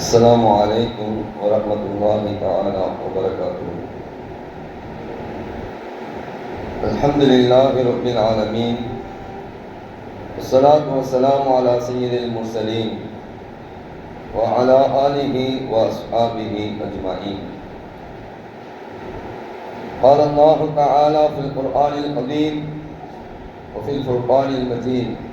السلام علیکم ورحمۃ اللہ تعالیٰ وبرکاتہ۔ الحمد للہ رب العالمین، والصلاة والسلام على سید المرسلین وعلى آلہ وأصحابہ اجمعین۔ قال الله تعالى في القرآن القديم وفي الفرقان المجيد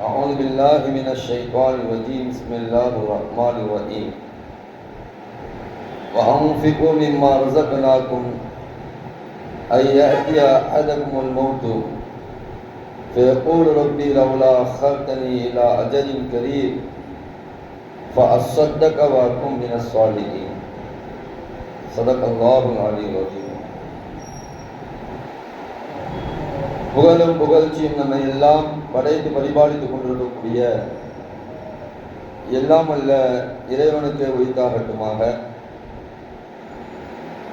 أعوذ بالله من الشيطان الرجيم. بسم الله الرحمن الرحيم. وأنفقوا مما رزقناكم أن يأتي أحدكم الموت. فيقول ربي لولا أخرتني إلى أجل قريب فأصدق وأكون من الصالحين صدق الله العلي العظيم. புகழும் புகழ்ச்சியும் நம்மை எல்லாம் படைத்து பரிபாலித்துக் கொண்டிருக்கக்கூடிய எல்லாம் அல்ல இறைவனுக்கு உயிர்த்தாகட்டுமாக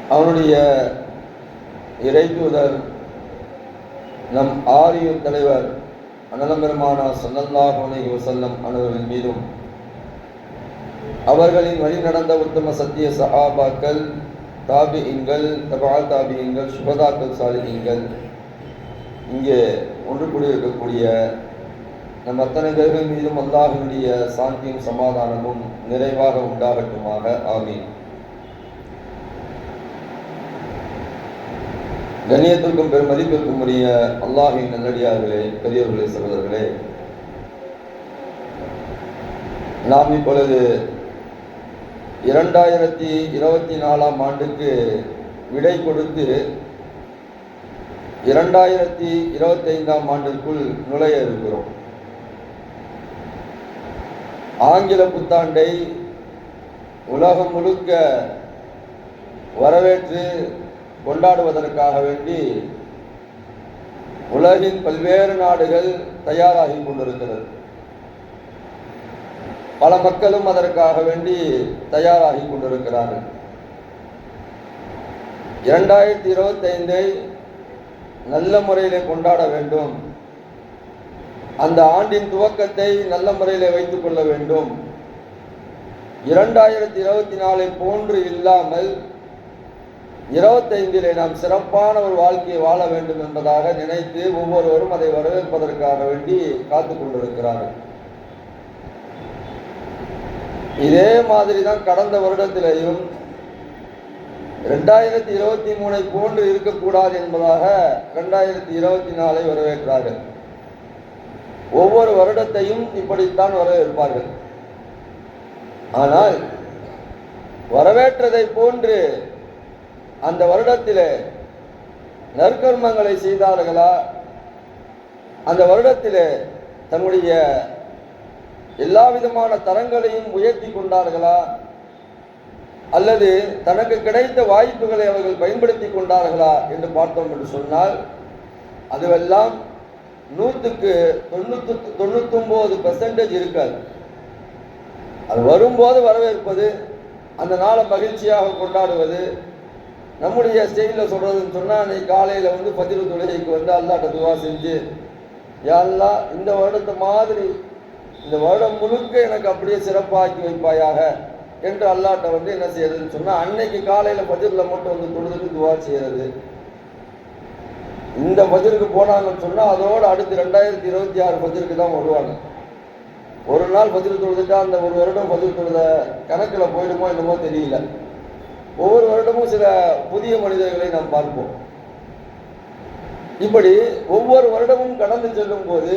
அவனுடைய இறைதூதர் நம் ஆரியர் தலைவர் அனலம்பெருமானா சல்லல்லாஹு அலைஹி வஸல்லம் அனைவரின் மீதும் அவர்களின் வழி நடந்த உத்தம சத்திய சஹாபாக்கள் தாபியின்கள் தபா தாபியின்கள் சுபதாக்கள் சாலிஹீன்கள் இங்கே ஒன்று கூடியிருக்கக்கூடிய நம் அத்தனை பேர்கள் மீதும் அல்லாஹினுடைய சாந்தியும் சமாதானமும் நிறைவாக உண்டாகட்டுமாக. ஆமீன். கண்ணியத்திற்கும் பெருமதிப்பிற்கும் உரிய அல்லாஹின் நல்லடியார்களே பெரியவர்களே சகோதரர்களே நாம் இப்பொழுது இரண்டாயிரத்தி இருபத்தி நாலாம் ஆண்டுக்கு விடை கொடுத்து இரண்டாயிரத்தி இருபத்தைந்தாம் ஆண்டிற்குள் நுழைய இருக்கிறோம் ஆங்கில புத்தாண்டை உலகம் முழுக்க வரவேற்று கொண்டாடுவதற்காக வேண்டி உலகின் பல்வேறு நாடுகள் தயாராகி கொண்டிருக்கிறது. பல மக்களும் அதற்காக வேண்டி தயாராகி கொண்டிருக்கிறார்கள். இரண்டாயிரத்தி இருபத்தைந்தை நல்ல முறையிலே கொண்டாட வேண்டும். அந்த ஆண்டின் துவக்கத்தை நல்ல முறையில் வைத்துக் கொள்ள வேண்டும். இரண்டாயிரத்தி இருபத்தி நாலை போன்று இல்லாமல் இருபத்தைந்திலே நாம் சிறப்பான ஒரு வாழ்க்கையை வாழ வேண்டும் என்பதாக நினைத்து ஒவ்வொருவரும் அதை வரவேற்பதற்காக வேண்டி காத்து கொண்டிருக்கிறார்கள். இதே மாதிரி தான் கடந்த வருடத்திலேயும் ரெண்டாயிரத்தி இருபத்தி மூணை போன்று இருக்கக்கூடாது என்பதாக ரெண்டாயிரத்தி இருபத்தி நாலை வரவேற்கிறார்கள் ஒவ்வொரு வருடத்தையும் இப்படித்தான் வரவேற்பார்கள். ஆனால் வரவேற்றதை போன்று அந்த வருடத்திலே நற்கர்மங்களை செய்தார்களா? அந்த வருடத்திலே தன்னுடைய எல்லா விதமான தரங்களையும் உயர்த்தி கொண்டார்களா? அல்லது தனக்கு கிடைத்த வாய்ப்புகளை அவர்கள் பயன்படுத்தி கொண்டார்களா என்று பார்த்தோம் என்று சொன்னால் அதுவெல்லாம் நூற்றுக்கு தொண்ணூத்து தொண்ணூத்தொம்பது பெர்சன்டேஜ் இருக்காது. அது வரும்போது வரவேற்பது அந்த நாளை மகிழ்ச்சியாக கொண்டாடுவது நம்முடைய ஸ்டைலில் சொல்கிறதுன்னு சொன்னால் அன்னைக்கு காலையில் வந்து பதிவு தொழுகைக்கு வந்து அல்லாட்ட துவா செஞ்சு யாரெல்லாம் இந்த வருடத்தை மாதிரி இந்த வருடம் முழுக்க எனக்கு அப்படியே சிறப்பாக்கி வைப்பாயாக. என்று அல்லாட்ட வந்து என்ன செய்யறதுன்னு சொன்னால் அன்னைக்கு காலையில் பஜிரில் மட்டும் வந்து தொழுதுக்கு துவா செய்யறது. இந்த பஜருக்கு போனாங்கன்னு சொன்னால் அதோடு அடுத்து ரெண்டாயிரத்தி இருபத்தி ஆறு பஜருக்கு தான் வருவாங்க. ஒரு நாள் பதில் தொழுதுட்டா அந்த ஒரு வருடம் பதில் தொழுத கணக்கில் போயிடுமோ என்னமோ தெரியல. ஒவ்வொரு வருடமும் சில புதிய மனிதர்களை நாம் பார்ப்போம். இப்படி ஒவ்வொரு வருடமும் கடந்து செல்லும் போது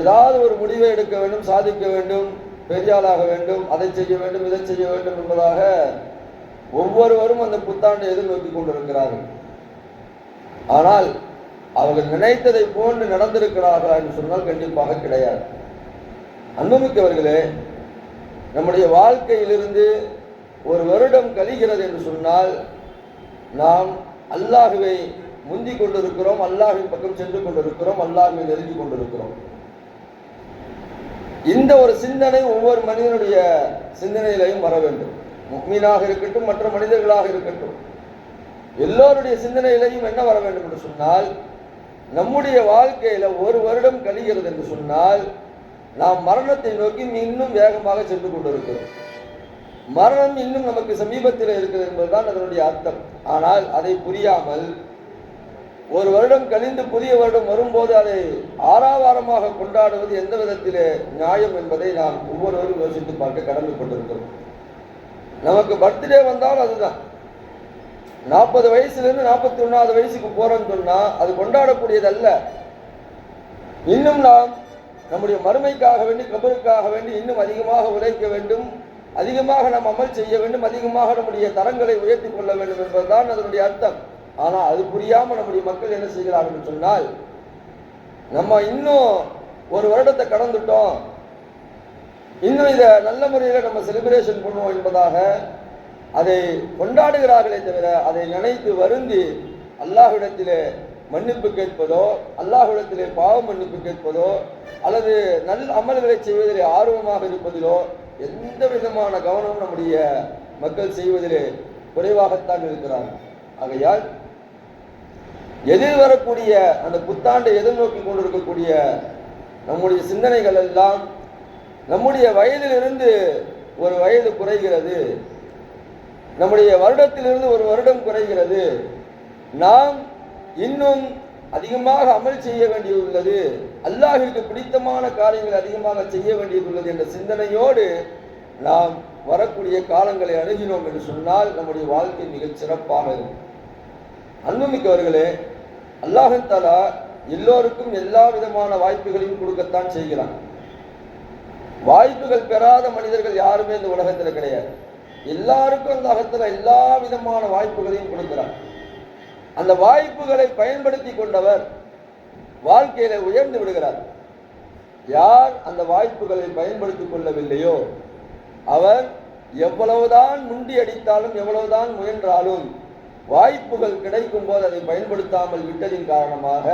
ஏதாவது ஒரு முடிவை எடுக்க வேண்டும் சாதிக்க வேண்டும் பெரியாளாக வேண்டும் அதை செய்ய வேண்டும் இதை செய்ய வேண்டும் என்பதாக ஒவ்வொருவரும் அந்த புத்தாண்டை எதிர்நோக்கி கொண்டிருக்கிறார்கள். ஆனால் அவர்கள் நினைத்ததை போன்று நடந்திருக்கிறார்களா என்று சொன்னால் கண்டிப்பாக கிடையாது. அன்புமிக்கவர்களே நம்முடைய வாழ்க்கையிலிருந்து ஒரு வருடம் கழிகிறது என்று சொன்னால் நாம் அல்லாஹுவை முந்திக் கொண்டிருக்கிறோம் அல்லாஹின் பக்கம் சென்று கொண்டிருக்கிறோம் அல்லாஹுவை நெருங்கி கொண்டிருக்கிறோம். இந்த ஒரு சிந்தனை ஒவ்வொரு மனிதனுடைய சிந்தனையிலையும் வர வேண்டும். முக்மீனாக இருக்கட்டும் மற்ற மனிதர்களாக இருக்கட்டும். எல்லோருடைய சிந்தனையிலையும் என்ன வர வேண்டும் என்று சொன்னால் நம்முடைய வாழ்க்கையில ஒரு வருடம் கழிகிறது என்று சொன்னால் நாம் மரணத்தை நோக்கி இன்னும் வேகமாக சென்று கொண்டிருக்கிறோம். மரணம் இன்னும் நமக்கு சமீபத்தில் இருக்கிறது என்பதுதான் அதனுடைய அர்த்தம். ஆனால் அதை புரியாமல் ஒரு வருடம் கழிந்து புதிய வருடம் வரும்போது அதை ஆறாவாரமாக கொண்டாடுவது எந்த விதத்திலே நியாயம் என்பதை நாம் ஒவ்வொருவரும் யோசித்து பார்க்க கடமைப்பட்டிருக்கிறோம் நமக்கு பர்த்டே வந்தால் அதுதான். நாற்பது வயசுலேருந்து நாற்பத்தி ஒன்றாவது வயசுக்கு போகிறோன்னு சொன்னால் அது கொண்டாடக்கூடியதல்ல. இன்னும் நாம் நம்முடைய மறுமைக்காக வேண்டி கபருக்காக வேண்டி இன்னும் அதிகமாக உழைக்க வேண்டும். அதிகமாக நாம் அமல் செய்ய வேண்டும். அதிகமாக நம்முடைய தரங்களை உயர்த்தி கொள்ள வேண்டும் என்பதுதான் அதனுடைய அர்த்தம். ஆனால் அது புரியாமல் நம்முடைய மக்கள் என்ன செய்கிறார்கள் சொன்னால் நம்ம இன்னும் ஒரு வருடத்தை கடந்துட்டோம். இன்னும் இதை நல்ல முறையில் நம்ம செலிப்ரேஷன் பண்ணுவோம் என்பதாக அதை கொண்டாடுகிறார்களே தவிர அதை நினைத்து வருந்தி அல்லாஹ்விடத்திலே மன்னிப்பு கேட்பதோ அல்லாஹ்விடத்திலே பாவ மன்னிப்பு கேட்பதோ அல்லது நல் அமல்களை செய்வதிலே ஆர்வமாக இருப்பதிலோ எந்த விதமான கவனமும் நம்முடைய மக்கள் செய்வதிலே குறைவாகத்தான் இருக்கிறார்கள். ஆகையால் எதிர் வரக்கூடிய அந்த புத்தாண்டை எதிர்நோக்கி கொண்டிருக்கக்கூடிய நம்முடைய சிந்தனைகள் எல்லாம் நம்முடைய வயதிலிருந்து ஒரு வயது குறைகிறது. நம்முடைய வருடத்திலிருந்து ஒரு வருடம் குறைகிறது. நாம் இன்னும் அதிகமாக அமல் செய்ய வேண்டியுள்ளது. அல்லாஹிற்கு பிடித்தமான காரியங்கள் அதிகமாக செய்ய வேண்டியதுள்ளது என்ற சிந்தனையோடு நாம் வரக்கூடிய காலங்களை அணுகினோம் என்று சொன்னால் நம்முடைய வாழ்க்கை மிகச் சிறப்பாக இருக்கும். அன்புமிக்கவர்களே அல்லாஹத்தாலா எல்லோருக்கும் எல்லா விதமான வாய்ப்புகளையும் கொடுக்கத்தான் செய்கிறான். வாய்ப்புகள் பெறாத மனிதர்கள் யாருமே இந்த உலகத்தில் கிடையாது. எல்லாருக்கும் அந்த அகத்தில் எல்லா விதமான வாய்ப்புகளையும் கொடுக்கிறார் அந்த வாய்ப்புகளை பயன்படுத்தி கொண்டவர் வாழ்க்கையில உயர்ந்து விடுகிறார். யார் அந்த வாய்ப்புகளை பயன்படுத்திக் கொள்ளவில்லையோ அவர் எவ்வளவுதான் முண்டி அடித்தாலும் எவ்வளவுதான் முயன்றாலும் வாய்ப்புகள் கிடைக்கும் போது அதை பயன்படுத்தாமல் விட்டதின் காரணமாக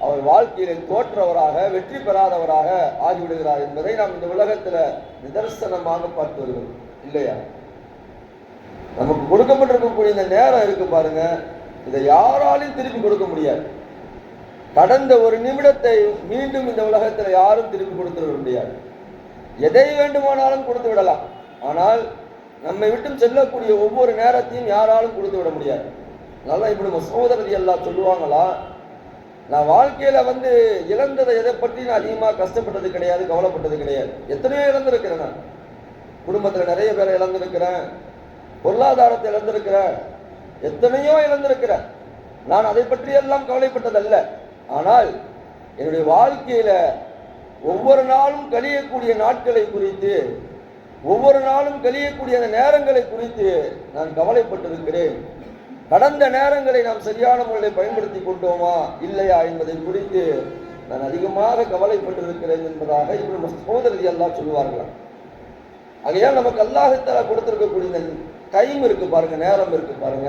அவர் வாழ்க்கையில தோற்றவராக வெற்றி பெறாதவராக ஆகிவிடுகிறார் என்பதை நாம் இந்த உலகத்துல நிதர்சனமாக பார்த்து வருகிறோம். இல்லையா? நமக்கு கொடுக்கப்பட்டிருக்கக்கூடிய இந்த நேரம் இருக்கு பாருங்க. இதை யாராலையும் திருப்பி கொடுக்க முடியாது. கடந்த ஒரு நிமிடத்தை மீண்டும் இந்த உலகத்துல யாரும் திருப்பி கொடுத்துட முடியாது. எதை வேண்டுமானாலும் கொடுத்து விடலாம். ஆனால் நம்மை விட்டு செல்லக்கூடிய ஒவ்வொரு நேரத்தையும் யாராலும் கொடுத்து விட முடியாது. நல்லா இப்படி நம்ம சகோதரதி எல்லாம் சொல்லுவாங்களா? நான் வாழ்க்கையில வந்து இழந்ததை எதை பற்றி நான் அதிகமாக கஷ்டப்பட்டது கிடையாது கவலைப்பட்டது கிடையாது. எத்தனையோ இழந்திருக்கிறேன் நான். குடும்பத்தில் நிறைய பேரை இழந்திருக்கிறேன். பொருளாதாரத்தை இழந்திருக்கிறேன். எத்தனையோ இழந்திருக்கிறேன். நான் அதை பற்றியெல்லாம் கவலைப்பட்டதல்ல. ஆனால் என்னுடைய வாழ்க்கையில ஒவ்வொரு நாளும் கழியக்கூடிய நாட்களை குறித்து ஒவ்வொரு நாளும் கழியக்கூடிய அந்த நேரங்களை குறித்து நான் கவலைப்பட்டிருக்கிறேன். கடந்த நேரங்களை நாம் சரியான முறையில் பயன்படுத்தி கொண்டோமா இல்லையா என்பதை குறித்து நான் அதிகமாக கவலைப்பட்டிருக்கிறேன் என்பதாக இப்படி சகோதரதி எல்லாம் சொல்லுவார்களாம். ஆகையால் நமக்கு அல்லாஹத்தால கொடுத்துருக்கக்கூடிய இந்த டைம் இருக்கு பாருங்க நேரம் இருக்கு பாருங்க.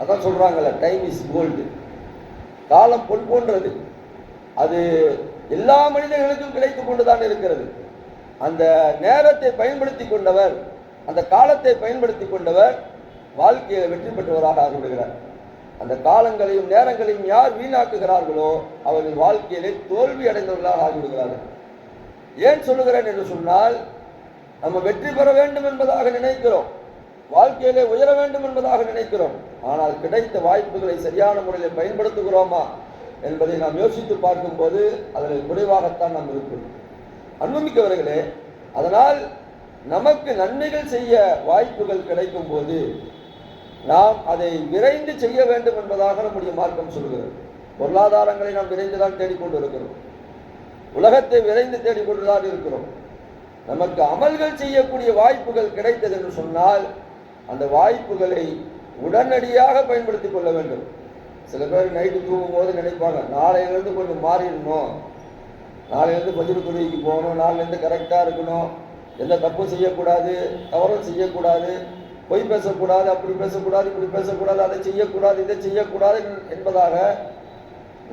அதான் சொல்றாங்கல்ல டைம் இஸ் கோல்டு. காலம் பொன் போன்றது. அது எல்லா மனிதர்களுக்கும் கிடைத்து கொண்டுதான் இருக்கிறது. அந்த நேரத்தை பயன்படுத்தி கொண்டவர் அந்த காலத்தை பயன்படுத்தி கொண்டவர் வாழ்க்கையில் வெற்றி பெற்றவராக ஆகிவிடுகிறார். அந்த காலங்களையும் நேரங்களையும் யார் வீணாக்குகிறார்களோ அவர்கள் வாழ்க்கையிலே தோல்வி அடைந்தவர்களாக ஆகிவிடுகிறார்கள். ஏன் சொல்லுகிறேன் என்று சொன்னால் நம்ம வெற்றி பெற வேண்டும் என்பதாக நினைக்கிறோம். வாழ்க்கையிலே உயர வேண்டும் என்பதாக நினைக்கிறோம். ஆனால் கிடைத்த வாய்ப்புகளை சரியான முறையில் பயன்படுத்துகிறோமா என்பதை நாம் யோசித்து பார்க்கும்போது அதில் குறைவாகத்தான் நாம் இருக்கிறோம் அன்புமிக்கவர்களே அதனால் நமக்கு நன்மைகள் செய்ய வாய்ப்புகள் கிடைக்கும் போது நாம் அதை விரைந்து செய்ய வேண்டும் என்பதாக நம்முடைய மார்க்கம் சொல்கிறது. பொருளாதாரங்களை நாம் விரைந்து தான் தேடிக்கொண்டு இருக்கிறோம் உலகத்தை விரைந்து தேடிக்கொண்டுதான் இருக்கிறோம். நமக்கு அமல்கள் செய்யக்கூடிய வாய்ப்புகள் கிடைத்தது என்று சொன்னால் அந்த வாய்ப்புகளை உடனடியாக பயன்படுத்திக் கொள்ள வேண்டும். சில பேர் நைட்டு தூங்கும் போது நினைப்பாங்க நாளையிலிருந்து கொஞ்சம் மாறிடணும். நாளையிலேருந்து பஜ்ரு துறைக்கு போகணும் நாளையிலேருந்து கரெக்டாக இருக்கணும். எந்த தப்பும் செய்யக்கூடாது தவறும் செய்யக்கூடாது. பொய் பேசக்கூடாது அப்படி பேசக்கூடாது இப்படி பேசக்கூடாது அதை செய்யக்கூடாது இதை செய்யக்கூடாது என்பதாக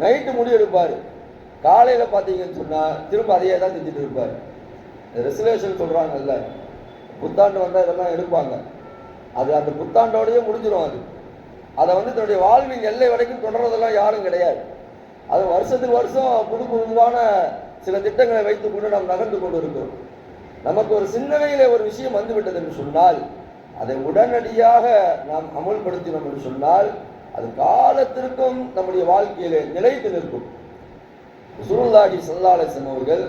நைட்டு முடிவெடுப்பார் காலையில் பார்த்தீங்கன்னு சொன்னால் திரும்ப அதையே தான் செஞ்சுட்டு இருப்பார். ரெசர்வேஷன் சொல்கிறாங்கல்ல புத்தாண்டு வந்தால் இதெல்லாம் எடுப்பாங்க. அது அந்த புத்தாண்டோடயே முடிஞ்சிடும் அது. அதை வந்து தன்னுடைய வாழ்வின் எல்லை வரைக்கும் தொடர்றதெல்லாம் யாரும் கிடையாது. அது வருஷத்துக்கு வருஷம் புது புதுவான சில திட்டங்களை வைத்துக் கொண்டு நாம் நகர்ந்து கொண்டு இருக்கிறோம் நமக்கு ஒரு சிந்தனையிலே ஒரு விஷயம் வந்துவிட்டது என்று சொன்னால் அதை உடனடியாக நாம் அமுல்படுத்தினோம் என்று சொன்னால் அது காலத்திற்கும் நம்முடைய வாழ்க்கையிலே நிலைத்து நிற்கும். சுருல்லாஹி சல்லாலேசன் அவர்கள்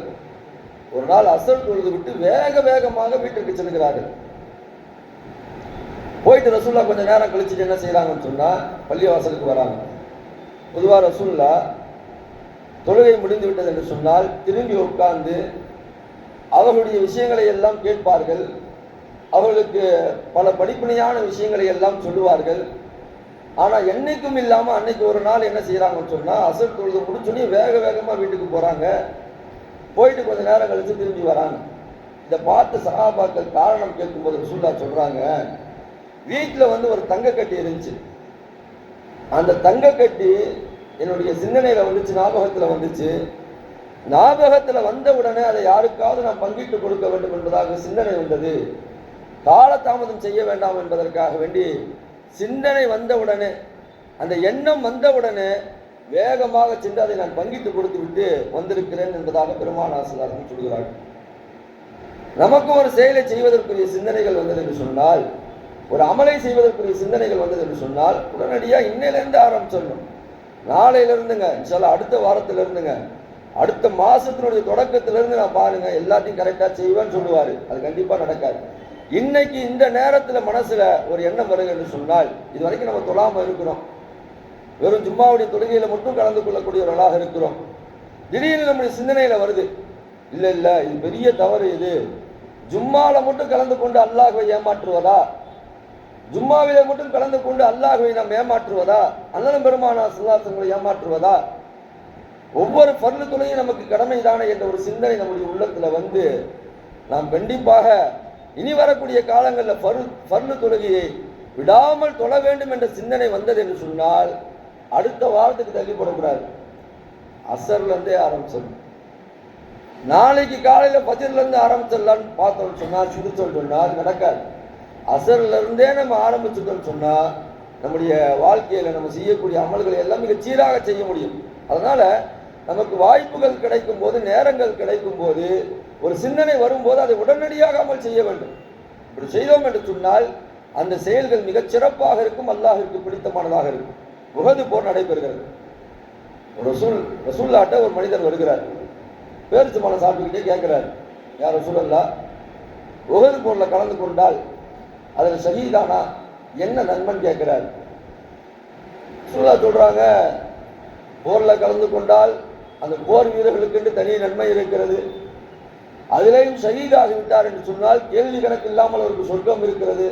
ஒரு நாள் அசல் தொழுது விட்டு வேக வேகமாக வீட்டிற்கு செல்கிறார்கள். போயிட்டு ரசூல்லா கொஞ்சம் நேரம் கழிச்சுட்டு என்ன செய்யறாங்கன்னு சொன்னா பள்ளிவாசலுக்கு வராங்க. பொதுவாக ரசூல்லா தொழுகை முடிந்து விட்டது என்று சொன்னால் திரும்பி உட்கார்ந்து அவர்களுடைய விஷயங்களை எல்லாம் கேட்பார்கள். அவர்களுக்கு பல படிப்பினையான விஷயங்களை எல்லாம் சொல்லுவார்கள். ஆனால் என்றைக்கும் இல்லாமல் அன்னைக்கு ஒரு நாள் என்ன செய்கிறாங்கன்னு சொன்னால் அசல் தொழுது முடிச்சோடனே வேக வேகமாக வீட்டுக்கு போகிறாங்க போயிட்டு கொஞ்ச நேரம் கழித்து திரும்பி வராங்க. இதை பார்த்து சகாபாக்கள் காரணம் கேட்கும்போது ரசூல்லா சொல்கிறாங்க வீட்டில் வந்து ஒரு தங்கக்கட்டி இருந்துச்சு. அந்த தங்கக்கட்டி என்னுடைய சிந்தனையில வந்துச்சு ஞாபகத்துல வந்துச்சு. ஞாபகத்துல வந்த உடனே அதை யாருக்காவது நான் பங்கிட்டு கொடுக்க வேண்டும் என்பதாக சிந்தனை வந்தது. காலதாமதம் செய்ய வேண்டாம் என்பதற்காக வேண்டி சிந்தனை வந்த உடனே அந்த எண்ணம் வந்த உடனே வேகமாக சென்று அதை நான் பங்கிட்டு கொடுத்து விட்டு வந்திருக்கிறேன் என்பதாக பெருமான ஆசிரியர்கள் சொல்கிறார்கள். நமக்கு ஒரு செயலை செய்வதற்குரிய சிந்தனைகள் வந்தது என்று சொன்னால் ஒரு அமலை செய்வதற்குரிய சிந்தனைகள் வந்தது என்று சொன்னால் உடனடியாக இன்னையிலேருந்து ஆரம்பிச்சிடணும். நாளையில இருந்துங்க இன்ஷால்லா அடுத்த வாரத்துல இருந்துங்க அடுத்த மாசத்தினுடைய தொடக்கத்துல இருந்து நான் பாருங்க எல்லாத்தையும் கரெக்டா செய்வேன்னு சொல்லுவாரு. அது கண்டிப்பா நடக்காது. இன்னைக்கு இந்த நேரத்துல மனசுல ஒரு எண்ணம் வருது என்று சொன்னால் இது வரைக்கும் நம்ம தொழாம இருக்கிறோம். வெறும் ஜும்மாவுடைய தொழுகையில மட்டும் கலந்து கொள்ளக்கூடியவர்களாக இருக்கிறோம். திடீர்னு நம்முடைய சிந்தனையில வருது. இல்ல இல்ல இது பெரிய தவறு இது. ஜும்மால மட்டும் கலந்து கொண்டு அல்லாஹ்வை ஏமாற்றுவதா? ஜும்மாவிலே மட்டும் கலந்து கொண்டு அல்லாஹுவை நாம் ஏமாற்றுவதா? அண்ணனும் பெருமானா சுல்லாசங்களை ஏமாற்றுவதா? ஒவ்வொரு பர்லு துணையும் நமக்கு கடமைதானே என்ற ஒரு சிந்தனை நம்முடைய உள்ளத்துல வந்து நாம் கண்டிப்பாக இனி வரக்கூடிய காலங்களில் பரு பர்லு தொழுகையை விடாமல் தொழ வேண்டும் என்ற சிந்தனை வந்தது என்று சொன்னால் அடுத்த வாரத்துக்கு தள்ளிப்படக்கூடாது. அசர்ல இருந்தே ஆரம்பிச்சிடணும். நாளைக்கு காலையில் பஜர்ல இருந்து ஆரம்பிச்சிடலாம்னு பார்த்தோம்னு சொன்னால் சிரிச்சோம்னு சொன்னா அது நடக்காது. அசர்ல இருந்தே நம்ம ஆரம்பிச்சிட்டோம்னு சொன்னா நம்முடைய வாழ்க்கையில நம்ம செய்யக்கூடிய அமல்களை எல்லாம் மிக சீராக செய்ய முடியும். அதனால நமக்கு வாய்ப்புகள் கிடைக்கும் போது நேரங்கள் கிடைக்கும் போது ஒரு சிந்தனை வரும்போது அதை உடனடியாக அமல் செய்ய வேண்டும். இப்படி செய்தோம் என்று சொன்னால் அந்த செயல்கள் மிகச் சிறப்பாக இருக்கும் அல்லாஹிற்கு பிடித்தமானதாக இருக்கும். உகது போர் நடைபெறுகிறது. ரசூல் ரசூல்லாட்ட ஒரு மனிதர் வருகிறார். பேரிச்சு மலை சாப்பிட்டுக்கிட்டே கேட்கிறார் யார் ரசூலல்லா உகது போரில் கலந்து கொண்டால் அதில் சரிதானா என்ன நன்மன் கேட்கிறார்? ரசூல்லா சொல்கிறாங்க போரில் கலந்து கொண்டால் அந்த போர் வீரர்களுக்கு தனி நன்மை இருக்கிறது. அதிலேயும் ஷஹீதாகி விட்டார் என்று சொன்னால் கேள்வி கணக்கு இல்லாமல் அவருக்கு சொர்க்கம் இருக்கிறது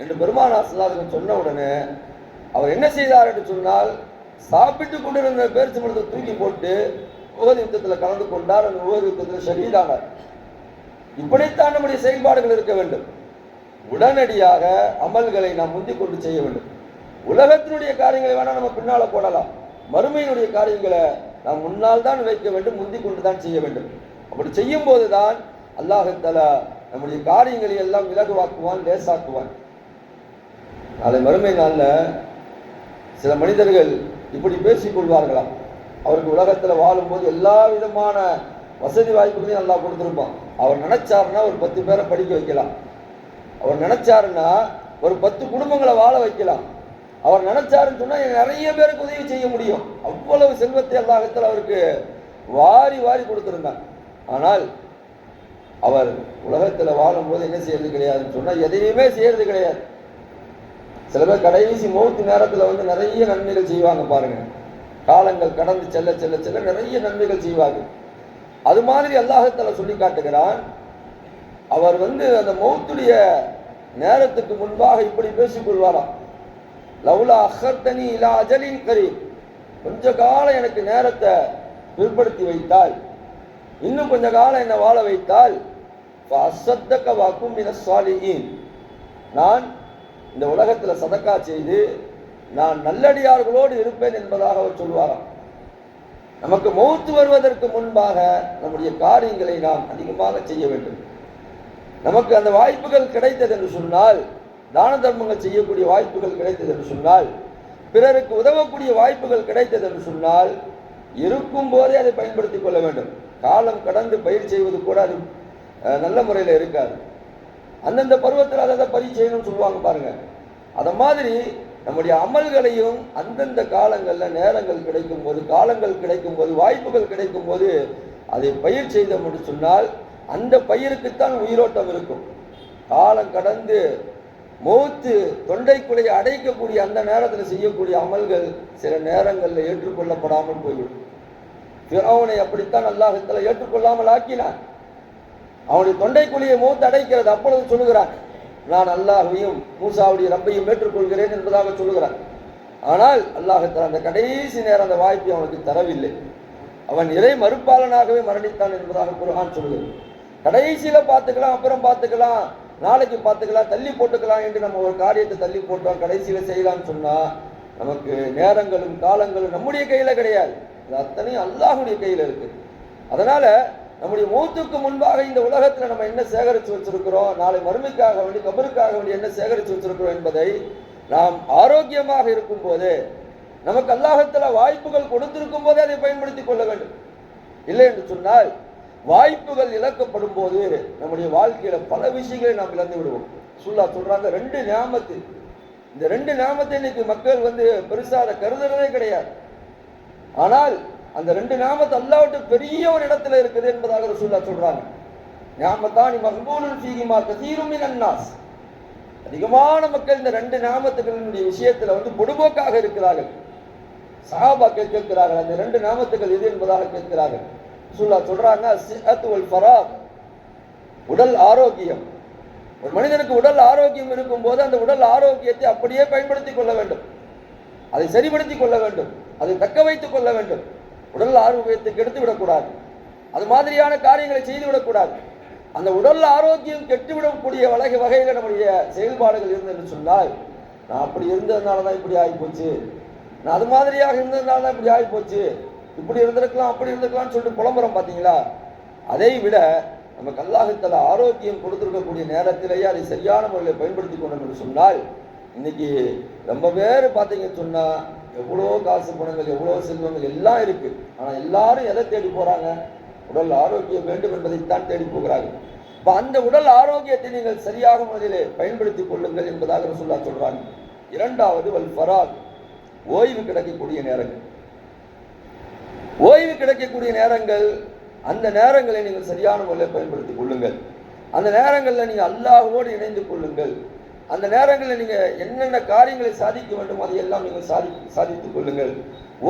என்று பெருமானா சல்லாசன் சொன்ன உடனே அவர் என்ன செய்தார் என்று சொன்னால் சாப்பிட்டு கொண்டிருந்த பேர் மரத்தை தூக்கி போட்டு உகது யுத்தத்தில் கலந்து கொண்டார். அந்த உகது யுத்தத்தில் ஷஹீதானார் இப்படித்தான் நம்முடைய செயல்பாடுகள் இருக்க வேண்டும். உடனடியாக அமல்களை நாம் முந்திக் கொண்டு செய்ய வேண்டும். உலகத்தினுடைய காரியங்களை வேணா நம்ம பின்னால போடலாம். மறுமையினுடைய காரியங்களை நாம் முன்னால் தான் வைக்க வேண்டும் முந்திக் கொண்டு தான் செய்ய வேண்டும். அப்படி செய்யும் போதுதான் அல்லாஹத்தாலா நம்முடைய காரியங்களை எல்லாம் இலகுவாக்குவான் லேசாக்குவான். நாளை மறுமை நாளில் சில மனிதர்கள் இப்படி பேசிக் கொள்வார்களாம். அவருக்கு உலகத்துல வாழும்போது எல்லா விதமான வசதி வாய்ப்புகளையும் நல்லா கொடுத்துருப்பான். அவர் நினைச்சாருன்னா ஒரு பத்து பேரை படிக்க வைக்கலாம். அவர் நினைச்சாருன்னா ஒரு பத்து குடும்பங்களை வாழ வைக்கலாம். அவர் நினைச்சாருன்னு சொன்னா நிறைய பேருக்கு உதவி செய்ய முடியும். அவ்வளவு செல்வத்தை எல்லாத்தில் அவருக்கு வாரி வாரி கொடுத்துருந்தார். ஆனால் அவர் உலகத்தில் வாழும்போது என்ன செய்யறது கிடையாதுன்னு சொன்னால் எதையுமே செய்யறது கிடையாது. சில பேர் கடைசி மௌத்து நேரத்தில் வந்து நிறைய நன்மைகள் செய்வாங்க பாருங்க. காலங்கள் கடந்து செல்ல செல்ல செல்ல நிறைய நன்மைகள் செய்வாங்க அது மாதிரி அல்லாஹத்தில் சொல்லி காட்டுகிறான். அவர் வந்து அந்த மௌத்துடைய நேரத்துக்கு முன்பாக இப்படி பேசிக் கொள்வாராம் லவ்லா அஹர்தனி இலா அஜலின் கரீம். கொஞ்ச காலம் எனக்கு நேரத்தை பிற்படுத்தி வைத்தால் இன்னும் கொஞ்ச காலம் என்னை வாழ வைத்தால் அசத்தக்க வாக்கும் மினஸ்வாலியின் நான் இந்த உலகத்தில் சதக்கா செய்து நான் நல்லடியார்களோடு இருப்பேன் என்பதாக அவர் சொல்வாராம். நமக்கு மௌத்து வருவதற்கு முன்பாக நம்முடைய காரியங்களை நாம் அதிகமாக செய்ய வேண்டும். நமக்கு அந்த வாய்ப்புகள் கிடைத்தது என்று சொன்னால் தான தர்மங்கள் செய்யக்கூடிய வாய்ப்புகள் கிடைத்தது என்று சொன்னால் பிறருக்கு உதவக்கூடிய வாய்ப்புகள் கிடைத்தது என்று சொன்னால் இருக்கும் போதே அதை பயன்படுத்திக் கொள்ள வேண்டும். காலம் கடந்து பயிர் செய்வது கூட அது நல்ல முறையில் இருக்காது. அந்தந்த பருவத்தில் அதை அதை பதிவு செய்யணும்னு சொல்லுவாங்க பாருங்க. அதை மாதிரி நம்முடைய அமல்களையும் அந்தந்த காலங்களில் நேரங்கள் கிடைக்கும் போது காலங்கள் கிடைக்கும் போது வாய்ப்புகள் கிடைக்கும் போது அதை பயிர் செய்தோம் என்று சொன்னால் அந்த பயிருக்குத்தான் உயிரோட்டம் இருக்கும். காலம் கடந்து மூத்து தொண்டைக்குள்ளையை அடைக்கக்கூடிய அந்த நேரத்தில் செய்யக்கூடிய அமல்கள் சில நேரங்களில் ஏற்றுக்கொள்ளப்படாமல் போயிடும் பிறவனை அப்படித்தான் அல்லாஹத்தில் ஏற்றுக்கொள்ளாமல் ஆக்கினான். அவனுடைய தொண்டைக்குழியை மூத்து அடைக்கிறது அப்பொழுது சொல்லுகிறான். நான் அல்லாஹையும் மூசாவுடைய ரப்பையும் ஏற்றுக்கொள்கிறேன் என்பதாக சொல்லுகிறான். ஆனால் அல்லாஹத்தில் அந்த கடைசி நேரம் அந்த வாய்ப்பை அவனுக்கு தரவில்லை. அவன் இறை மறுப்பாளனாகவே மரணித்தான் என்பதாக குருஹான் சொல்லுகிறது. கடைசியில பார்த்துக்கலாம் அப்புறம் பார்த்துக்கலாம் நாளைக்கு பார்த்துக்கலாம் தள்ளி போட்டுக்கலாம் என்று நம்ம ஒரு காரியத்தை தள்ளி போட்டோம் கடைசியில செய்யலாம்னு சொன்னா நமக்கு நேரங்களும் காலங்களும் நம்முடைய கையில கிடையாது. அது அத்தனையும் அல்லாஹுடைய கையில இருக்கு. அதனால நம்முடைய மூத்துக்கு முன்பாக இந்த உலகத்துல நம்ம என்ன சேகரித்து வச்சிருக்கிறோம் நாளை மறுமைக்காக வேண்டி கபருக்காக வேண்டி என்ன சேகரித்து வச்சிருக்கிறோம் என்பதை நாம் ஆரோக்கியமாக இருக்கும் போது நமக்கு அல்லாஹத்துல வாய்ப்புகள் கொடுத்திருக்கும் போதே அதை பயன்படுத்திக் கொள்ள வேண்டும். இல்லை என்று சொன்னால் வாய்ப்புகள் இழக்கப்படும் போது நம்முடைய வாழ்க்கையில பல விஷயங்களை நாம் இழந்து விடுவோம். சுல்லா சொல்றாங்க ரெண்டு ஞாபத்து இந்த ரெண்டு நாமத்தை இன்னைக்கு மக்கள் வந்து பெருசா அதை கருதுறதே கிடையாது. ஆனால் அந்த ரெண்டு நாமத்தை அல்லாவிட்டு பெரிய ஒரு இடத்துல இருக்குது என்பதாக ரசூல்லா சொல்றாங்க. ஞாபத்தானி மஹ்பூலுல் சீகிமா கதீரும் அன்னாஸ் அதிகமான மக்கள் இந்த ரெண்டு நாமத்துகளினுடைய விஷயத்துல வந்து பொடுபோக்காக இருக்கிறார்கள். சஹாபாக்கள் கேட்கிறார்கள் அந்த ரெண்டு நாமத்துகள் எது என்பதாக கேட்கிறார்கள். சுல்லா சொல்றாங்க உடல் ஆரோக்கியம். ஒரு மனிதனுக்கு உடல் ஆரோக்கியம் இருக்கும் போது அந்த உடல் ஆரோக்கியத்தை அப்படியே பயன்படுத்திக் கொள்ள வேண்டும். அதை சரிப்படுத்திக் கொள்ள வேண்டும். அதை தக்க வைத்துக் கொள்ள வேண்டும். உடல் ஆரோக்கியத்தை கெடுத்து விடக்கூடாது. அது மாதிரியான காரியங்களை செய்து விடக்கூடாது. அந்த உடல் ஆரோக்கியம் கெட்டுவிடக்கூடிய வகை வகையில் நம்முடைய செயல்பாடுகள் இருந்ததுன்னு சொன்னால் நான் அப்படி இருந்ததுனால தான் இப்படி ஆகிப்போச்சு. நான் அது மாதிரியாக இருந்ததுனால தான் இப்படி ஆகிப்போச்சு. இப்படி இருந்திருக்கலாம் அப்படி இருந்திருக்கலாம்னு சொல்லிட்டு புலம்புறோம் பார்த்தீங்களா அதை விட நமக்கு அல்லாஹத்தில் ஆரோக்கியம் கொடுத்துருக்கக்கூடிய நேரத்திலேயே அதை சரியான முறையில் பயன்படுத்தி கொண்டோம் என்று சொன்னால் இன்னைக்கு ரொம்ப பேர் பார்த்தீங்கன்னு சொன்னால் எவ்வளோ காசு பணங்கள் எவ்வளோ செல்வங்கள் எல்லாம் இருக்கு. ஆனால் எல்லாரும் எதை தேடி போகிறாங்க உடல் ஆரோக்கியம் வேண்டும் என்பதைத்தான் தேடி போகிறாங்க. இப்போ அந்த உடல் ஆரோக்கியத்தை நீங்கள் சரியாக முறையிலே பயன்படுத்திக் கொள்ளுங்கள் என்பதாக சொல்லா சொல்கிறாங்க இரண்டாவது வல் ஃபராக் ஓய்வு கிடைக்கக்கூடிய நேரங்கள். ஓய்வு கிடைக்கக்கூடிய நேரங்கள் அந்த நேரங்களை நீங்கள் சரியான முறையில் பயன்படுத்திக் கொள்ளுங்கள். அந்த நேரங்களில் நீங்கள் அல்லாஹோடு இணைந்து கொள்ளுங்கள். அந்த நேரங்களில் நீங்கள் என்னென்ன காரியங்களை சாதிக்க வேண்டும் அதையெல்லாம் நீங்கள் சாதி சாதித்துக் கொள்ளுங்கள்.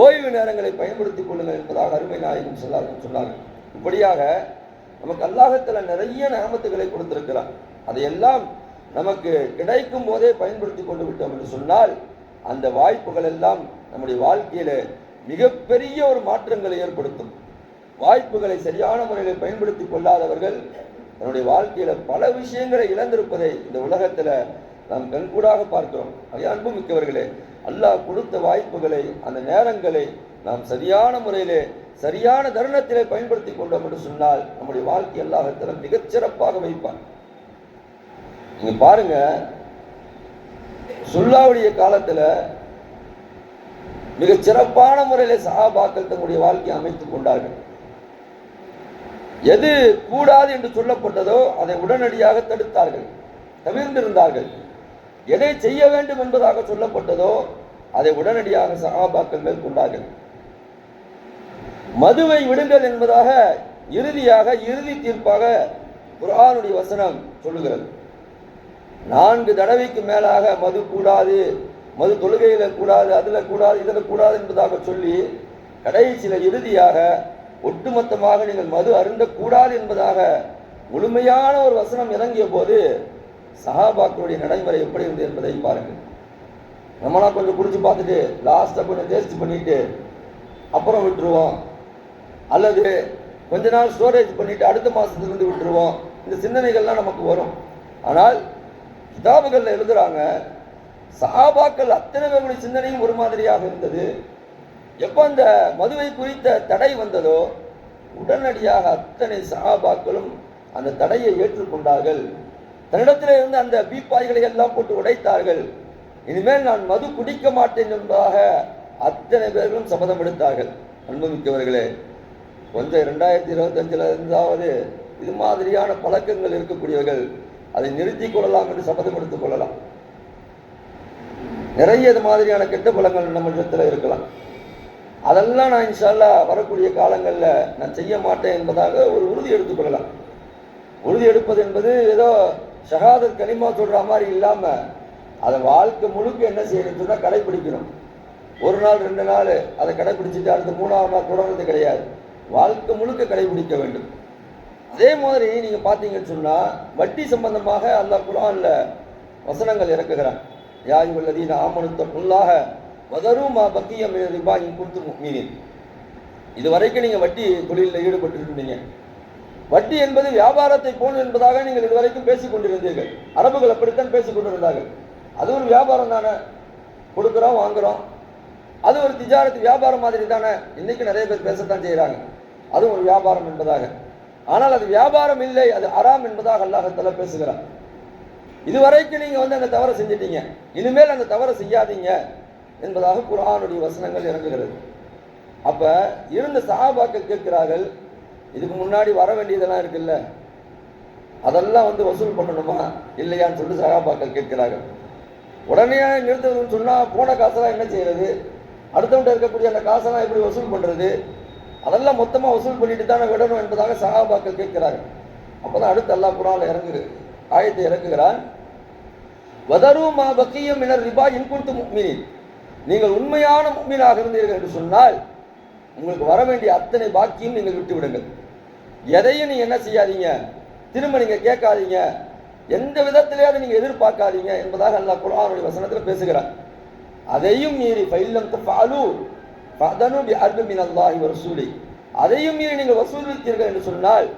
ஓய்வு நேரங்களை பயன்படுத்திக் கொள்ளுங்கள் என்பதாக அருமை நாயகம் சொல்லார்கள் சொன்னாங்க இப்படியாக நமக்கு அல்லாஹத்தில் நிறைய நாமத்துகளை கொடுத்திருக்கிறார். அதையெல்லாம் நமக்கு கிடைக்கும் போதே பயன்படுத்தி கொண்டு விட்டோம் என்று சொன்னால் அந்த வாய்ப்புகள் எல்லாம் நம்முடைய வாழ்க்கையில மிகப்பெரிய ஒரு மாற்றங்களை ஏற்படுத்தும். வாய்ப்புகளை சரியான முறையில் பயன்படுத்தி கொள்ளாதவர்கள் தன்னுடைய வாழ்க்கையில பல விஷயங்களை இழந்திருப்பதை இந்த உலகத்துல நாம் கண்கூடாக பார்க்கிறோம். அதை அன்பு மிக்கவர்களே அல்லாஹ் கொடுத்த வாய்ப்புகளை அந்த நேரங்களை நாம் சரியான முறையிலே சரியான தருணத்திலே பயன்படுத்தி கொண்டோம் என்று சொன்னால் நம்முடைய வாழ்க்கை அல்லாஹத்துல மிகச்சிறப்பாக வைப்பான் நீங்க பாருங்க சுல்லாவுடைய காலத்துல மிக சிறப்பான முறையில் சகாபாக்கள் தங்களுடைய வாழ்க்கையை அமைத்துக் கொண்டார்கள். எது கூடாது என்று சொல்லப்பட்டதோ அதை உடனடியாக தடுத்தார்கள் தவிர்ந்திருந்தார்கள் எதை செய்ய வேண்டும் என்பதாக சொல்லப்பட்டதோ அதை உடனடியாக சகாபாக்கள் மேற்கொண்டார்கள். மதுவை விடுங்கள் என்பதாக இறுதியாக இறுதி தீர்ப்பாக குரானுடைய வசனம் சொல்லுகிறது. நான்கு தடவைக்கு மேலாக மது கூடாது மது தொழுகையில கூடாது அதுல கூடாது இதுல கூடாது என்பதாக சொல்லி கடைசியில இறுதியாக ஒட்டுமொத்தமாக நீங்கள் மது அருந்தக்கூடாது என்பதாக முழுமையான ஒரு வசனம் இறங்கிய போது சஹாபாக்களுடைய நடைமுறை எப்படி இருந்தது என்பதை பாருங்கள். நம்மளாம் கொஞ்சம் குடிச்சு பார்த்துட்டு லாஸ்ட்டை கொஞ்சம் டேஸ்ட் பண்ணிட்டு அப்புறம் விட்டுருவோம். அல்லது கொஞ்ச நாள் ஸ்டோரேஜ் பண்ணிட்டு அடுத்த மாதத்துலேருந்து விட்டுருவோம். இந்த சிந்தனைகள்லாம் நமக்கு வரும். ஆனால் கிதாபுகளில் எழுதுறாங்க சஹாபாக்கள் அத்தனை பேருடைய சிந்தனையும் ஒரு மாதிரியாக இருந்தது. எப்போ அந்த மதுவை குறித்த தடை வந்ததோ உடனடியாக அத்தனை சகாபாக்களும் அந்த தடையை ஏற்றுக்கொண்டார்கள். தன்னிடத்தில் இருந்து அந்த பீப்பாய்களை எல்லாம் போட்டு உடைத்தார்கள். இனிமேல் நான் மது குடிக்க மாட்டேன் என்பதாக அத்தனை பேர்களும் சபதம் எடுத்தார்கள். அன்புமிக்கவர்களே கொஞ்சம் ரெண்டாயிரத்தி இருபத்தஞ்சில் இருந்தாவது இது மாதிரியான பழக்கங்கள் இருக்கக்கூடியவர்கள் அதை நிறுத்திக் கொள்ளலாம் என்று சபதம் எடுத்துக் கொள்ளலாம். நிறைய இது மாதிரியான கெட்ட பழங்கள் நம்மளிடத்தில் இருக்கலாம். அதெல்லாம் நான் இன்ஷால்லா வரக்கூடிய காலங்களில் நான் செய்ய மாட்டேன் என்பதாக ஒரு உறுதி எடுத்துக்கொள்ளலாம் உறுதி எடுப்பது என்பது ஏதோ ஷஹாதத் கனிமா சொல்கிற மாதிரி இல்லாமல் அதை வாழ்க்கை முழுக்க என்ன செய்யணும்னு சொன்னால் கடைப்பிடிக்கணும். ஒரு நாள் ரெண்டு நாள் அதை கடைப்பிடிச்சிட்டு அடுத்த மூணாவது நாள் தொடர்றது கிடையாது. வாழ்க்கை முழுக்க கடைபிடிக்க வேண்டும். அதே மாதிரி நீங்கள் பார்த்தீங்கன்னு சொன்னால் வட்டி சம்பந்தமாக அந்த குரானில் வசனங்கள் இறக்குகிறான். யாய் ஆமனுத்த புல்லாக வதரும் மா பக்கியம் ரிபா கொடுத்து மீனின் இதுவரைக்கும் நீங்கள் வட்டி தொழிலில் ஈடுபட்டு இருந்தீங்க வட்டி என்பது வியாபாரத்தை போன்று என்பதாக நீங்கள் இதுவரைக்கும் பேசிக் கொண்டிருந்தீர்கள். அரபுகள் அப்படித்தான் பேசிக் கொண்டிருந்தார்கள். அது ஒரு வியாபாரம் தானே. கொடுக்குறோம் வாங்குறோம். அது ஒரு திஜாரத்து வியாபாரம் மாதிரி தானே. இன்னைக்கு நிறைய பேர் பேசத்தான் செய்கிறாங்க அது ஒரு வியாபாரம் என்பதாக. ஆனால் அது வியாபாரம் இல்லை அது அறாம் என்பதாக அல்லாஹத்தால பேசுகிறார் இதுவரைக்கும் நீங்க வந்து அந்த தவறை செஞ்சிட்டீங்க. இனிமேல் அந்த தவறை செய்யாதீங்க என்பதாக குரானுடைய வசனங்கள் இறங்குகிறது. அப்ப இருந்த சகாபாக்கள் கேட்கிறார்கள் இதுக்கு முன்னாடி வர வேண்டியதெல்லாம் இருக்குல்ல? அதெல்லாம் வந்து வசூல் பண்ணணுமா? இல்லையான்னு சொல்லிட்டு சகாபாக்கள் கேட்கிறார்கள். உடனே நிறுத்தணும்னு சொன்னா போன காசெல்லாம் என்ன செய்யறது? அடுத்தவன்ட்ட இருக்கக்கூடிய அந்த காசெல்லாம் எப்படி வசூல் பண்றது? அதெல்லாம் மொத்தமா வசூல் பண்ணிட்டு தானே விடணும் என்பதாக சகாபாக்கள் கேட்கிறார்கள். அப்பதான் அடுத்து எல்லா குரானில் இறங்குது. ஆயத்தை இறக்குகிறான். வதரு மா பக்கியம் மினர் ரிபா இன்குண்டு முக்மீன் நீங்கள் உண்மையான முக்மீனாக இருந்தீர்கள் என்று சொன்னால் உங்களுக்கு வர வேண்டிய அத்தனை பாக்கியம் நீங்கள் விட்டு விடுங்கள் எதையும் நீங்கள் என்ன செய்யாதீங்க? திரும்ப நீங்க கேட்காதீங்க. எந்த விதத்திலேயாவது நீங்க எதிர்பார்க்காதீங்க என்பதாக அல்லா குரானுடைய வசனத்தில் பேசுகிறார் அதையும் மீறி பைலம் தஃபாலு ஃபதனு பி அர்பி மின் அல்லாஹி வசூலி அதையும் மீறி நீங்கள் வசூலித்தீர்கள் என்று சொன்னால்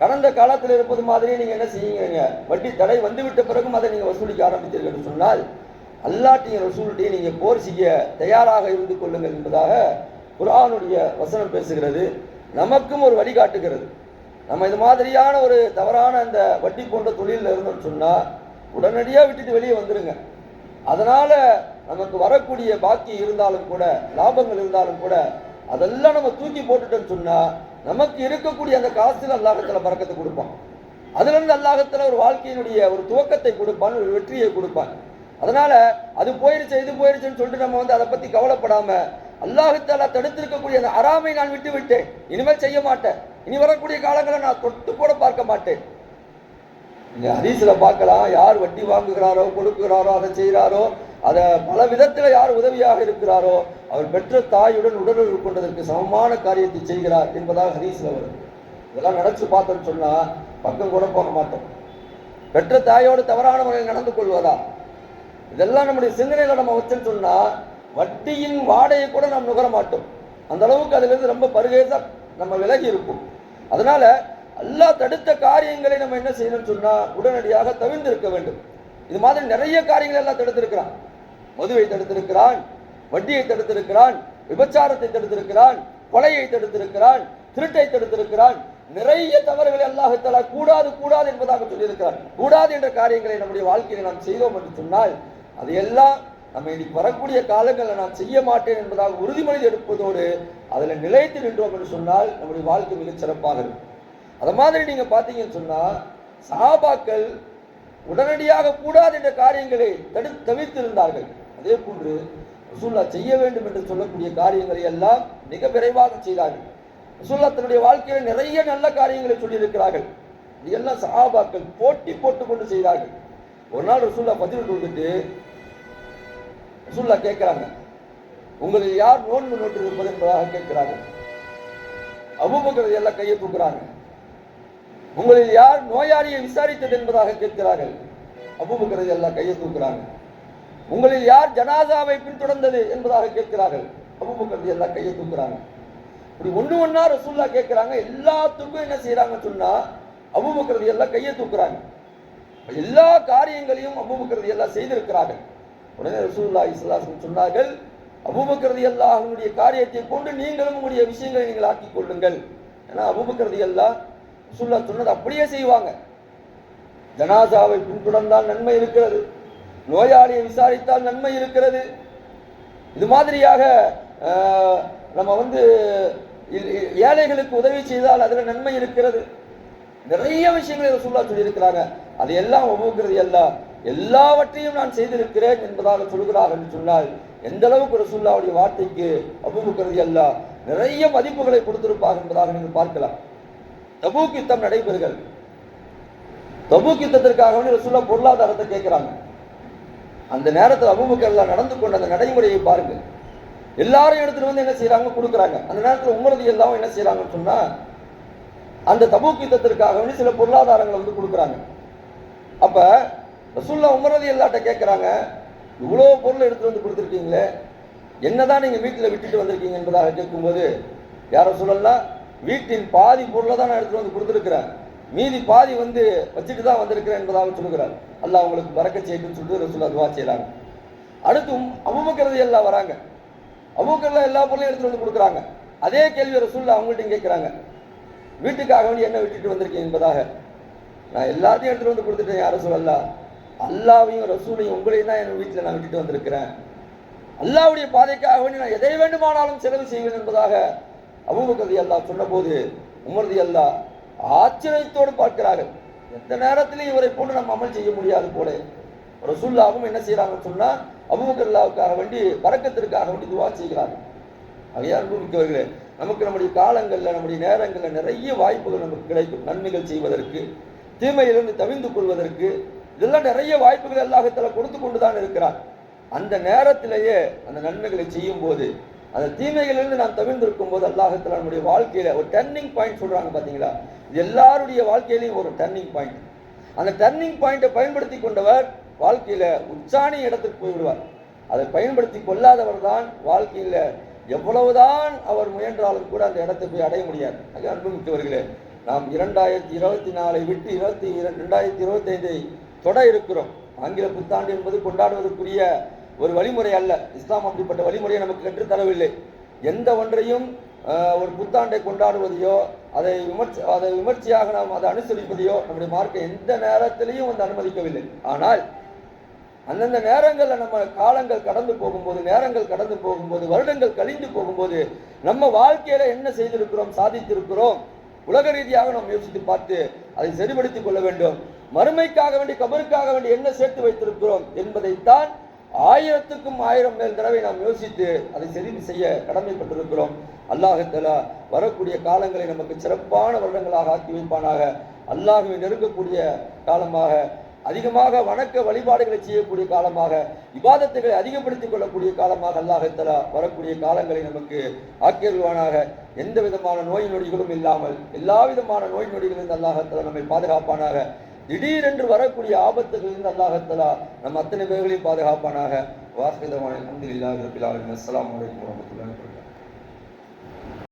கடந்த காலத்தில் இருப்பது மாதிரி நீங்க என்ன செய்யுங்க வட்டி தடை வந்துவிட்ட பிறகும் அதை நீங்க வசூலிக்க ஆரம்பித்தீர்கள் சொன்னால் அல்லாட்டியும் ரசூல்ட்டையும் நீங்க போர் செய்ய தயாராக இருந்து கொள்ளுங்கள் என்பதாக குரானுடைய வசனம் பேசுகிறது. நமக்கும் ஒரு வழிகாட்டுகிறது நம்ம இது மாதிரியான ஒரு தவறான அந்த வட்டி போன்ற தொழிலில் இருந்தோம்னு சொன்னால் உடனடியாக விட்டுட்டு வெளியே வந்துடுங்க அதனால் நமக்கு வரக்கூடிய பாக்கி இருந்தாலும் கூட லாபங்கள் இருந்தாலும் கூட அதெல்லாம் நம்ம தூக்கி போட்டுட்டோம்னு சொன்னால் நமக்கு இருக்கக்கூடிய அந்த காசுல அல்லாஹத்தில் பறக்கத்தை கொடுப்பான். அதுலேருந்து அல்லாஹத்தில் ஒரு வாழ்க்கையினுடைய ஒரு துவக்கத்தை கொடுப்பான் ஒரு வெற்றியை கொடுப்பான். அதனால அது போயிருச்சு இது போயிருச்சுன்னு சொல்லிட்டு நம்ம வந்து அதை பத்தி கவலைப்படாம அல்லாஹத்தால தடுத்திருக்கக்கூடிய அந்த அறாமை நான் விட்டு விட்டேன். இனிமேல் செய்ய மாட்டேன். இனி வரக்கூடிய காலங்களை நான் தொட்டு கூட பார்க்க மாட்டேன். நீங்க ஹதீஸ்ல பார்க்கலாம். யார் வட்டி வாங்குகிறாரோ கொடுக்குறாரோ அதை செய்கிறாரோ அதை பல விதத்தில் யார் உதவியாக இருக்கிறாரோ அவர் பெற்ற தாயுடன் உடலுறவு கொண்டதற்கு சமமான காரியத்தை செய்கிறார் என்பதாக ஹரீஸில் வரும் இதெல்லாம் நினச்சி பார்த்தோம்னு சொன்னால் பக்கம் கூட போக மாட்டோம். பெற்ற தாயோடு தவறான முறையில் நடந்து கொள்வதா? இதெல்லாம் நம்முடைய சிந்தனையில் நம்ம வச்சுன்னு சொன்னால் வட்டியின் வாடையை கூட நாம் நுகர மாட்டோம். அந்த அளவுக்கு அதுலேருந்து ரொம்ப பருகேசா நம்ம விலகி இருப்போம். அதனால எல்லா தடுத்த காரியங்களை நம்ம என்ன செய்யணும்னு சொன்னால் உடனடியாக தவிர்ந்திருக்க வேண்டும். இது மாதிரி நிறைய காரியங்களை எல்லாம் தடுத்திருக்கிறான். மதுவை தடுத்திருக்கிறான் வட்டியை தடுத்திருக்கிறான் விபச்சாரத்தை தடுத்திருக்கிறான் கொலையை தடுத்திருக்கிறான் திருட்டை தடுத்திருக்கிறான். நிறைய தவறுகளை அல்லாஹத்தாலா கூடாது கூடாது என்பதாக சொல்லியிருக்கிறான். கூடாது என்ற காரியங்களை நம்முடைய வாழ்க்கையில நாம் செய்தோம் என்று சொன்னால் அதையெல்லாம் நம்ம இன்னைக்கு வரக்கூடிய காலங்களில் நான் செய்ய மாட்டேன் என்பதாக உறுதிமொழி எடுப்பதோடு அதில் நிலைத்து நின்றோம் என்று சொன்னால் நம்முடைய வாழ்க்கை மிகச் சிறப்பாக இருக்கும். அதை மாதிரி நீங்கள் பார்த்தீங்கன்னு சொன்னால் சாபாக்கள் உடனடியாக கூடாது என்ற காரியங்களை தடு தவிர்த்திருந்தார்கள். அதே போன்று ரசூல்லா செய்ய வேண்டும் என்று சொல்லக்கூடிய காரியங்களை எல்லாம் மிக விரைவாக செய்தார்கள். ரசூல்லா தன்னுடைய வாழ்க்கையில் நிறைய நல்ல காரியங்களை சொல்லியிருக்கிறார்கள். இதெல்லாம் சஹாபாக்கள் போட்டி போட்டு கொண்டு செய்தார்கள். ஒரு நாள் ரசூல்லா பதிவு கொடுத்துட்டு ரசூல்லா கேட்கிறாங்க உங்களில் யார் நோன்பு நோட்டு இருப்பது என்பதாக கேட்கிறாங்க. அபூபக்கர் எல்லாம் கையை தூக்குறாங்க. உங்களில் யார் நோயாளியை விசாரித்தது என்பதாக கேட்கிறார்கள். அபூபக்கர் எல்லாம் கையை தூக்குறாங்க. உங்களில் யார் ஜனாதாவை பின்தொடர்ந்தது என்பதாக கேட்கிறார்கள். அபுபக்கர் எல்லாம் கையை தூக்குறாங்க இப்படி ஒண்ணு ஒன்றா ரசூல்லா கேட்கிறாங்க. எல்லாத்துக்கும் என்ன செய்கிறாங்கன்னு சொன்னா அபுபக்கர் எல்லாம் கையை தூக்குறாங்க. எல்லா காரியங்களையும் அபுபக்கர் எல்லாம் செய்திருக்கிறார்கள். உடனே ரசூல்லா இஸ்லாசன் சொன்னார்கள் அபூபக்கரதி எல்லாம் அவங்களுடைய காரியத்தை கொண்டு நீங்களும் உங்களுடைய விஷயங்களை நீங்கள் ஆக்கிக் கொள்ளுங்கள். ஏன்னா அபூபக்கரதி எல்லாம் ரசூல்லா சொன்னது அப்படியே செய்வாங்க. ஜனாசாவை பின்தொடர்ந்தால் நன்மை இருக்கிறது. நோயாளியை விசாரித்தால் நன்மை இருக்கிறது. இது மாதிரியாக நம்ம வந்து ஏழைகளுக்கு உதவி செய்தால் அதில் நன்மை இருக்கிறது. நிறைய விஷயங்களை ரசூல்லா சொல்லியிருக்கிறாங்க. அது எல்லாம் ஒவ்வொருக்கிறது எல்லாம் எல்லாவற்றையும் நான் செய்திருக்கிறேன் என்பதாக சொல்கிறார் என்று சொன்னால் எந்த அளவுக்கு ரசூல்லாவுடைய வார்த்தைக்கு அபுபக்கரது எல்லாம் நிறைய மதிப்புகளை கொடுத்திருப்பார் என்பதாக நீங்கள் பார்க்கலாம். தபூக் யுத்தம் நடைபெறுகள் தபூக் யுத்தத்திற்காக ரசூல்லா பொருளாதாரத்தை கேட்கிறாங்க. அந்த நேரத்தில் அபுபக்கர்லாம் நடந்து கொண்ட அந்த நடைமுறையை பாருங்க. எல்லாரும் எடுத்துட்டு வந்து என்ன செய்யறாங்க கொடுக்குறாங்க. அந்த நேரத்தில் உங்களது எல்லாம் என்ன செய்யறாங்கன்னு சொன்னா அந்த தபூக் யுத்தத்திற்காக வேண்டி சில பொருளாதாரங்களை வந்து கொடுக்குறாங்க. அப்ப ரசூல்லா உமரது எல்லாட்ட கேட்குறாங்க இவ்வளோ பொருள் எடுத்துட்டு வந்து கொடுத்துருக்கீங்களே என்னதான் நீங்க வீட்டில் விட்டுட்டு வந்திருக்கீங்க? என்பதாக கேட்கும்போது யாரோ சொல்லலாம் வீட்டின் பாதி பொருளை தான் நான் எடுத்துட்டு வந்து கொடுத்துருக்குறேன். மீதி பாதி வந்து வச்சுட்டு தான் வந்திருக்கிறேன் என்பதாக சொல்லுகிறார். அல்லாஹ் அவங்களுக்கு மறக்க செய்யணும்னு சொல்லிட்டு ரசூல் அதுவா செய்கிறாங்க அடுத்து அபுபக்கரது எல்லாம் வராங்க அபுபக்கர்ல எல்லா பொருளையும் எடுத்துட்டு வந்து கொடுக்குறாங்க. அதே கேள்வி ரசூல் அவங்கள்ட்ட கேட்குறாங்க வீட்டுக்காக வேண்டி என்ன விட்டுட்டு வந்திருக்கேன் என்பதாக. நான் எல்லாத்தையும் எடுத்துட்டு வந்து கொடுத்துட்டேன் யாரும் சொல்லலாம் அல்லாவையும் ரசூலையும் உங்களையும் தான் என் வீட்டில் நான் விட்டுட்டு வந்திருக்கிறேன். அல்லாவுடைய பாதைக்காக வேண்டி நான் எதை வேண்டுமானாலும் செலவு செய்வேன் என்பதாக அபூபக்கர் அல்லாஹ் சொன்னபோது உமர்தி அல்லாஹ் ஆச்சரியத்தோடு பார்க்கிறார்கள். எந்த நேரத்திலையும் இவரை போன்று நம்ம அமல் செய்ய முடியாது போல. ரசூல்லாவும் என்ன செய்யறாங்கன்னு சொன்னா அபூபக்கர் வேண்டி பறக்கத்திற்காக வேண்டி துவா செய்கிறார்கள் அவையா அனுபவிக்கவர்களே நமக்கு நம்முடைய காலங்களில் நம்முடைய நேரங்களில் நிறைய வாய்ப்புகள் நமக்கு கிடைக்கும். நன்மைகள் செய்வதற்கு தீமையிலிருந்து தவிந்து கொள்வதற்கு இதெல்லாம் நிறைய வாய்ப்புகள் அல்லாஹத்தில் கொடுத்து கொண்டு தான் இருக்கிறார் அந்த நேரத்திலேயே அந்த நன்மைகளை செய்யும் போது அந்த தீமைகளிலிருந்து நாம் தவிர்ந்திருக்கும் போது அல்லாஹத்தில் நம்முடைய வாழ்க்கையில ஒரு டர்னிங் பாயிண்ட் சொல்றாங்க பாத்தீங்களா? எல்லாருடைய வாழ்க்கையிலையும் ஒரு டர்னிங் பாயிண்ட் அந்த டர்னிங் பாயிண்ட்டை பயன்படுத்தி கொண்டவர் வாழ்க்கையில உச்சாணி இடத்துக்கு போய்விடுவார் அதை பயன்படுத்தி கொள்ளாதவர் தான் வாழ்க்கையில எவ்வளவுதான் அவர் முயன்றாலும் கூட அந்த இடத்தை போய் அடைய முடியாது. அது அனுபவித்தவர்களே நாம் இரண்டாயிரத்தி இருபத்தி நாலை விட்டு இருபத்தி ரெண்டாயிரத்தி இருபத்தி ஐந்தை தொட இருக்கிறோம். ஆங்கில புத்தாண்டு என்பது கொண்டாடுவதற்குரிய ஒரு வழிமுறை அல்ல. இஸ்லாம் அப்படிப்பட்ட வழிமுறையை நமக்கு கற்றுத்தரவில்லை. எந்த ஒன்றையும் ஒரு புத்தாண்டை கொண்டாடுவதையோ அதை விமர்சி அதை விமர்சையாக நாம் அதை அனுசரிப்பதையோ நம்முடைய மார்க்கை எந்த நேரத்திலையும் வந்து அனுமதிக்கவில்லை. ஆனால் அந்தந்த நேரங்களில் நம்ம காலங்கள் கடந்து போகும்போது நேரங்கள் கடந்து போகும்போது வருடங்கள் கழிந்து போகும்போது நம்ம வாழ்க்கையில என்ன செய்திருக்கிறோம் சாதித்திருக்கிறோம் உலக ரீதியாக நாம் யோசித்து பார்த்து அதை சரிபடுத்திக் கொள்ள வேண்டும். மறுமைக்காக வேண்டி கபருக்காக வேண்டி என்ன சேர்த்து வைத்திருக்கிறோம் என்பதைத்தான் ஆயிரத்துக்கும் ஆயிரம் மேல் தடவை நாம் யோசித்து அதை சரி செய்ய கடமைப்பட்டிருக்கிறோம். அல்லாஹத்தலா வரக்கூடிய காலங்களை நமக்கு சிறப்பான வருடங்களாக ஆக்கி வைப்பானாக. அல்லாஹுவை நெருங்கக்கூடிய காலமாக அதிகமாக வணக்க வழிபாடுகளை செய்யக்கூடிய காலமாக விவாதத்துகளை அதிகப்படுத்திக் கொள்ளக்கூடிய காலமாக அல்லாஹத்தலா வரக்கூடிய காலங்களை நமக்கு ஆக்கியருவானாக எந்த விதமான நோய் நொடிகளும் இல்லாமல் எல்லா விதமான நோய் நொடிகளும் அல்லாஹத்தலா நம்மை பாதுகாப்பானாக. திடீரென்று வரக்கூடிய ஆபத்துகளிலிருந்து அல்லாஹத்தலா நம் அத்தனை பேர்களையும் பாதுகாப்பானாக. வாஸ்கிதமான அலமதுல்லாஹி ரபில் ஆலமீன். அஸ்ஸலாமு